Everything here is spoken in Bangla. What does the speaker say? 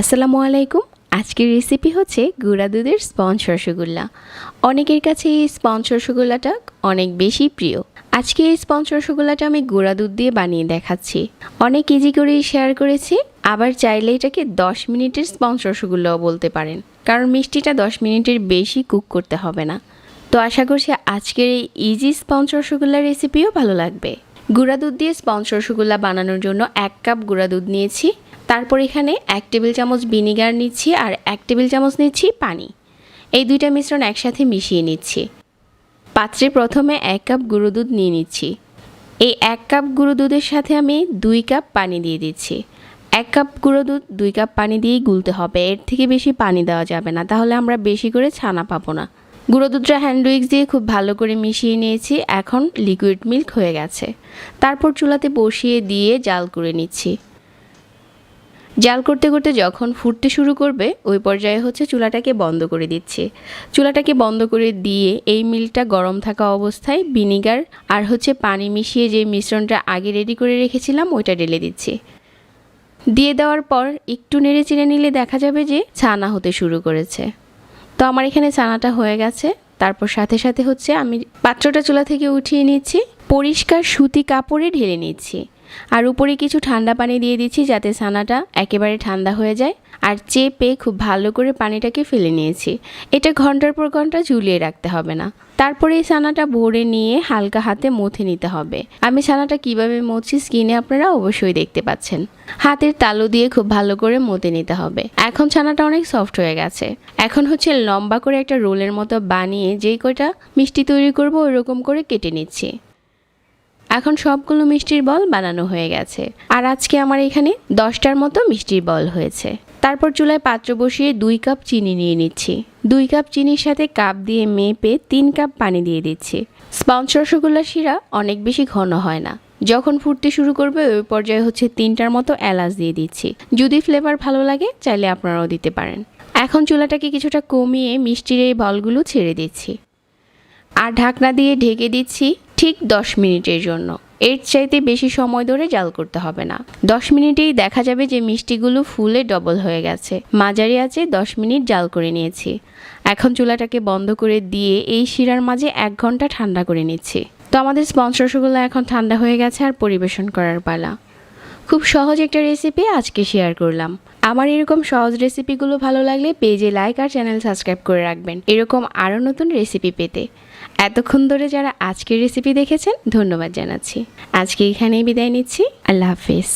আসসালামু আলাইকুম আজকের রেসিপি হচ্ছে গুঁড়া দুধের স্পঞ্জ রসগোল্লা। অনেকের কাছে এই স্পঞ্জ রসগোল্লাটা অনেক বেশি প্রিয়। আজকে এই স্পঞ্জ রসগোল্লাটা আমি গুঁড়া দুধ দিয়ে বানিয়ে দেখাচ্ছি। অনেক ইজি করেই শেয়ার করেছি, আবার চাইলে এটাকে দশ মিনিটের স্পঞ্জ রসগোল্লাও বলতে পারেন। কারণ মিষ্টিটা দশ মিনিটের বেশি কুক করতে হবে না। তো আশা করছি আজকের এই ইজি স্পঞ্জ রসগোল্লার রেসিপিও ভালো লাগবে। গুঁড়া দুধ দিয়ে স্পঞ্জ রসগোল্লা বানানোর জন্য এক কাপ গুঁড়া দুধ নিয়েছি। তারপর এখানে এক টেবিল চামচ ভিনিগার নিচ্ছি আর এক টেবিল চামচ নিচ্ছি পানি। এই দুইটা মিশ্রণ একসাথে মিশিয়ে নিচ্ছি। পাত্রে প্রথমে এক কাপ গুঁড়ো দুধ নিয়ে নিচ্ছি। এই এক কাপ গুঁড়ো দুধের সাথে আমি দুই কাপ পানি দিয়ে দিচ্ছি। এক কাপ গুঁড়ো দুধ, দুই কাপ পানি দিয়েই গুলতে হবে। এর থেকে বেশি পানি দেওয়া যাবে না। তাহলে আমরা বেশি করে ছানা পাবো না। গুঁড়ো দুধটা হ্যান্ড উইক্স দিয়ে খুব ভালো করে মিশিয়ে নিয়েছি। এখন লিকুইড মিল্ক হয়ে গেছে। তারপর চুলাতে বসিয়ে দিয়ে জাল করে নিচ্ছি। জাল করতে করতে যখন ফুটতে শুরু করবে, ওই পর্যায়ে হচ্ছে চুলাটাকে বন্ধ করে দিচ্ছি। চুলাটাকে বন্ধ করে দিয়ে এই মিল্কটা গরম থাকা অবস্থায় ভিনিগার আর হচ্ছে পানি মিশিয়ে যে মিশ্রণটা আগে রেডি করে রেখেছিলাম, ওইটা ঢেলে দিচ্ছি। দিয়ে দেওয়ার পর একটু নেড়ে চেড়ে নিলে দেখা যাবে যে ছানা হতে শুরু করেছে। তো আমার এখানে চানাটা হয়ে গেছে। তারপর সাথে সাথে হচ্ছে আমি পাত্রটা চুলা থেকে উঠিয়ে নিচ্ছি। পরিষ্কার সুতি কাপড়ে ঢেলে নিচ্ছি। আর উপরে কিছু ঠান্ডা পানি দিয়ে দিচ্ছি যাতে ছানাটা একেবারে ঠান্ডা হয়ে যায়। আর চেপে খুব ভালো করে পানিটাকে ফেলে নিয়েছি। এটা ঘণ্টার পর ঘণ্টা ঝুলিয়ে রাখতে হবে না। তারপরে এই ছানাটা ভরে নিয়ে হালকা হাতে মথে নিতে হবে। আমি ছানাটা কীভাবে মথছি স্কিনে আপনারা অবশ্যই দেখতে পাচ্ছেন। হাতের তালু দিয়ে খুব ভালো করে মতে নিতে হবে। এখন ছানাটা অনেক সফট হয়ে গেছে। এখন হচ্ছে লম্বা করে একটা রোলের মতো বানিয়ে যেই কটা মিষ্টি তৈরি করব ওইরকম করে কেটে নিচ্ছি। এখন সবগুলো মিষ্টির বল বানানো হয়ে গেছে। আর আজকে আমার এখানে দশটার মতো মিষ্টির বল হয়েছে। তারপর চুলায় পাত্র বসিয়ে দুই কাপ চিনি নিয়ে নিচ্ছি। দুই কাপ চিনির সাথে কাপ দিয়ে মেপে তিন কাপ পানি দিয়ে দিচ্ছি। স্পঞ্জ রসগোল্লা শিরা অনেক বেশি ঘন হয় না। যখন ফুটতে শুরু করবে, ওই পর্যায়ে হচ্ছে তিনটার মতো এলাচ দিয়ে দিচ্ছি। যদি ফ্লেভার ভালো লাগে, চাইলে আপনারাও দিতে পারেন। এখন চুলাটাকে কিছুটা কমিয়ে মিষ্টির এই বলগুলো ছেড়ে দিচ্ছি। আর ঢাকনা দিয়ে ঢেকে দিচ্ছি ঠিক দশ মিনিটের জন্য। এর চাইতে বেশি সময় ধরে জাল করতে হবে না। দশ মিনিটেই দেখা যাবে যে মিষ্টিগুলো ফুলে ডবল হয়ে গেছে। মাঝারি আছে, দশ মিনিট জাল করে নিয়েছি। এখন চুলাটাকে বন্ধ করে দিয়ে এই শিরার মাঝে এক ঘণ্টা ঠান্ডা করে নিচ্ছি। তো আমাদের স্পঞ্জ এখন ঠান্ডা হয়ে গেছে আর পরিবেশন করার পালা। খুব সহজ একটা রেসিপি আজকে শেয়ার করলাম। আমার এরকম সহজ রেসিপিগুলো ভালো লাগলে পেজে লাইক আর চ্যানেল সাবস্ক্রাইব করে রাখবেন। এরকম আরও নতুন রেসিপি পেতে। এতক্ষণ ধরে যারা আজকের রেসিপি দেখেছেন, ধন্যবাদ জানাচ্ছি। আজকে এখানেই বিদায় নিচ্ছি। আল্লাহ হাফিজ।